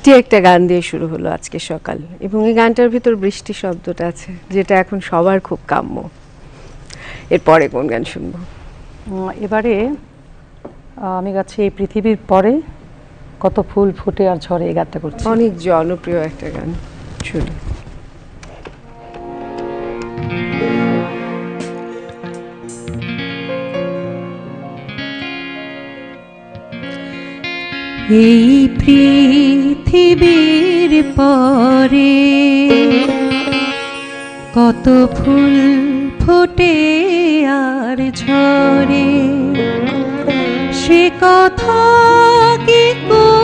মিষ্টি একটা গান দিয়ে শুরু হলো আজকে সকাল। এবং এই গানটার ভিতর বৃষ্টি শব্দটা আছে যেটা এখন সবার খুব কাম্য। এরপরে কোন গান শুনব? এবারে আমি গাচ্ছি এই পৃথিবীর পরে কত ফুল ফুটে আর ঝরে এই গানটা করছি। অনেক জনপ্রিয় একটা গান শুনি। এই পৃথিবীর পরে কত ফুল ফোটে আর ঝরে সে কথা কি কোনো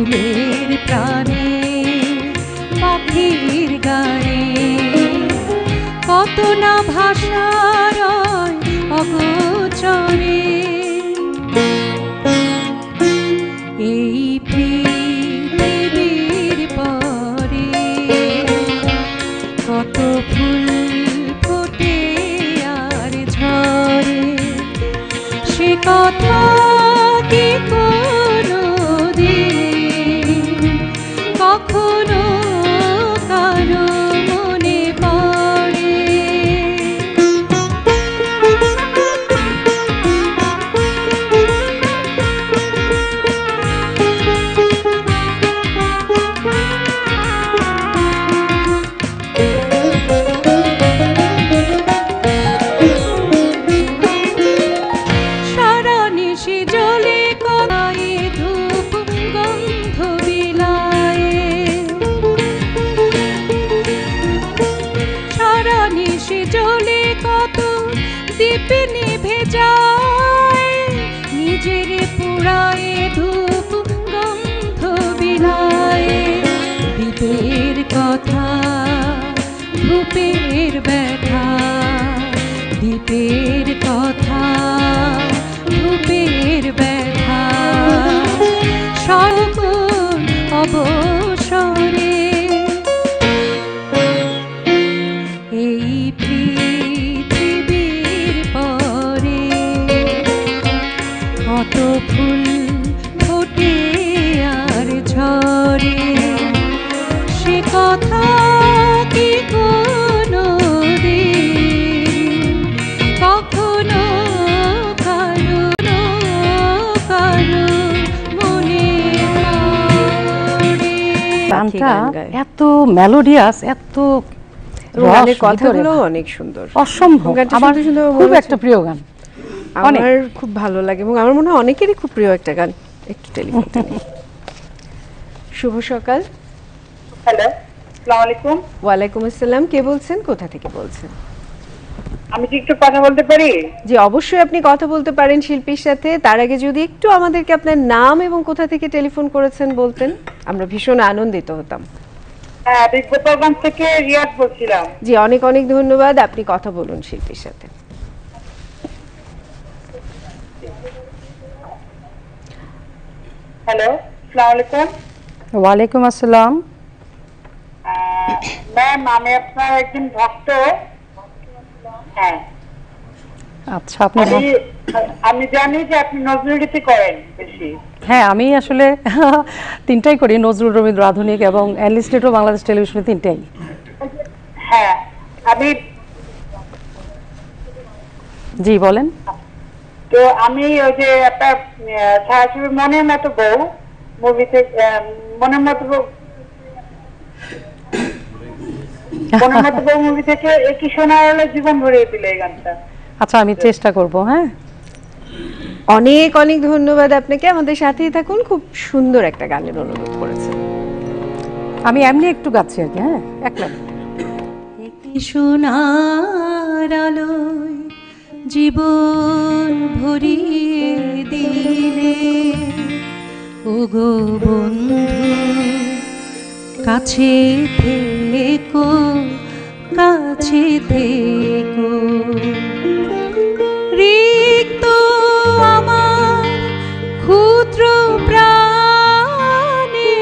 ফুলে দীপের কথা ধূপের ব্যথা সকল অবসরে। এই পৃথিবীর পরে কত ফুল ফোটে আর ঝরে, সে কথা গানটা এত মেলোডিয়াস এত গানের কথাগুলো অনেক সুন্দর। অসম্ভব। আমার খুব একটা প্রিয় গান। আমার খুব ভালো লাগে এবং আমার মনে হয় অনেকেরই খুব প্রিয় একটা গান। একটু টেলিফোন শুভ সকাল। হ্যালো আসসালামু আলাইকুম। ওয়ালাইকুম আসসালাম। কে বলছেন? কোথা থেকে বলছেন? আমি কি একটু কথা বলতে পারি? জি অবশ্যই আপনি কথা বলতে পারেন শিল্পীর সাথে। তার আগে যদি একটু আমাদেরকে আপনার নাম এবং কোথা থেকে টেলিফোন করেছেন বলতেন আমরা ভীষণ আনন্দিত হতাম। হ্যাঁ আমি গোপালগঞ্জ থেকে রিয়াদ বলছিলাম। জি অনেক অনেক ধন্যবাদ। আপনি কথা বলুন শিল্পীর সাথে। হ্যালো আসসালামু আলাইকুম। ওয়ালাইকুম আসসালাম। ম্যাম আমি আপনার একজন ভক্ত। হ্যাঁ। আচ্ছা আপনি আমি জানি যে আপনি নজরুলগীতি করেন বেশি। হ্যাঁ আমি আসলে তিনটাই করি নজরুল রবীন্দ্র আধুনিক এবং অ্যানলিস্টেডও বাংলাদেশ টেলিভিশনে তিনটাই। হ্যাঁ আমি জি বলেন। তো আমি ওই যে আহ, ছায়াছবি মনের মতো বউ মুভিতে মনের মতো বউ মনের মতো বউ মুভি থেকে একই সোনার জীবন ভরিয়ে দিল এই গানটা। আচ্ছা আমি চেষ্টা করব হ্যাঁ? অনেক অনেক ধন্যবাদ আপনাকে। আমাদের সাথেই থাকুন খুব সুন্দর একটা গানের অনুরোধ করেছেন। আমি এমনি একটু গাচ্ছি আর কি হ্যাঁ? এক একটি সোনার আলোয় জীবন ভরিয়ে দিলে ও গো বন্ধু কাছে থেকো কাছে থেকো রিক্ত আমার ক্ষুদ্র প্রাণে।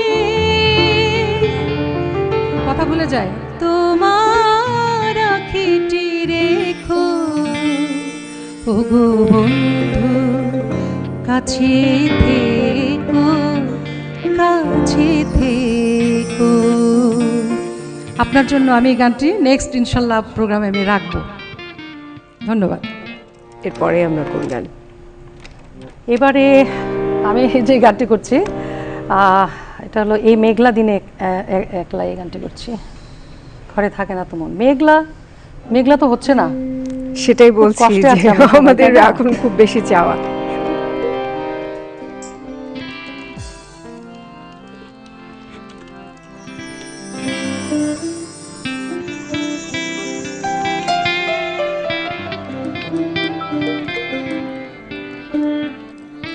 কথা ভুলে যায় তোমার আখিটি রেখো। ও গো বন্ধু, কাছে থেকো কাছে থেকো। আপনার জন্য আমি এই গানটি নেক্সট ইনশাল্লাহ প্রোগ্রামে আমি রাখব। ধন্যবাদ। এরপরে আমরা কোন গান? এবারে আমি যে গানটি করছি আহ, এটা হলো এই মেঘলা দিনে এক- একলা এই গানটি করছি। ঘরে থাকে না তো মন। মেঘলা মেঘলা তো হচ্ছে না। সেটাই বলছি আমাদের এখন খুব বেশি চাওয়া।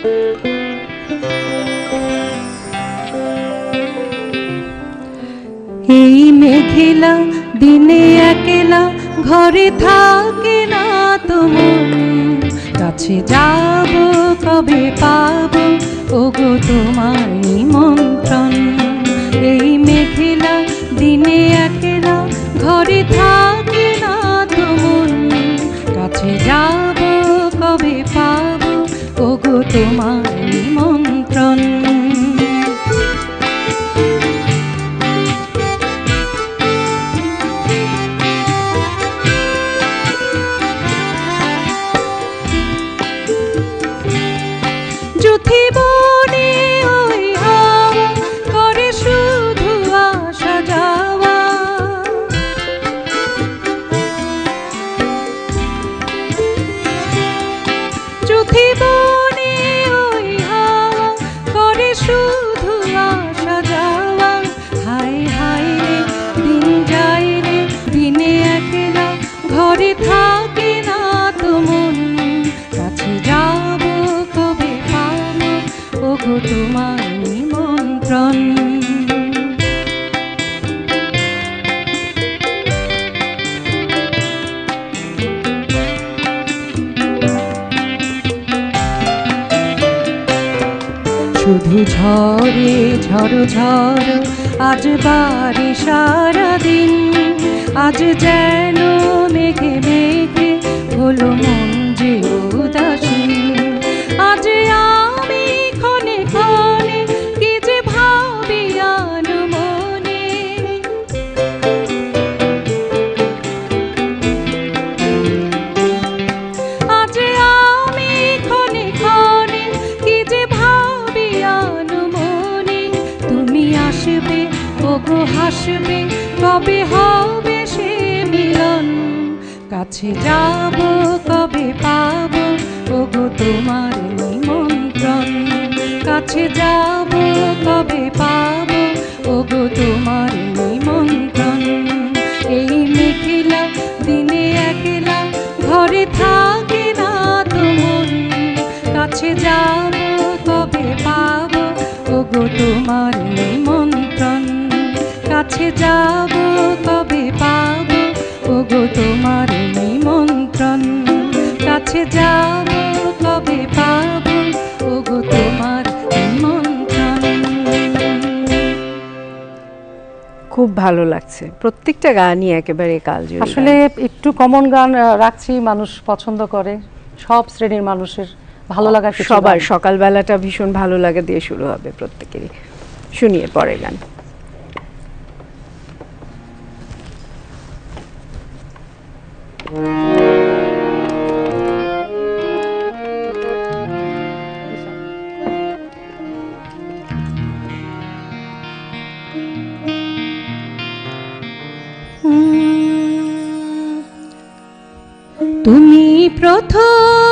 এই মেঘেলা, দিনে একলা, ঘরে থাকে না তো কাছে যাব, কবে পাবো, ওগো তোমার নিমন্ত্রণ। এই মেঘেলা, দিনে একলা, ঘরে থাকে তোমার শুধু ঝরে ঝড় ঝড় আজ বাড়ি সারাদিন আজ যেন মেঘে মেঘে হলো মন। হাসবে কবে হবে সে মিলন। কাছে যাব কবে পাব, ওগো তোমার নিমন্ত্রণ। কাছে যাব কবে পাব, ওগো যাব কাছে যাব তবে পাবো। ওগো তোমার নিমন্ত্রণ। কাছে যাব তবে পাবো। ওগো তোমার নিমন্ত্রণ। খুব ভালো লাগছে। প্রত্যেকটা গানই একেবারে কাল আসলে একটু কমন গান রাখছি মানুষ পছন্দ করে। সব শ্রেণির মানুষের ভালো লাগার কিছু সবার সকালবেলাটা ভীষণ ভালো লাগে দিয়ে শুরু হবে প্রত্যেকেরই। শুনিয়ে পরে গান। তুমি প্রথম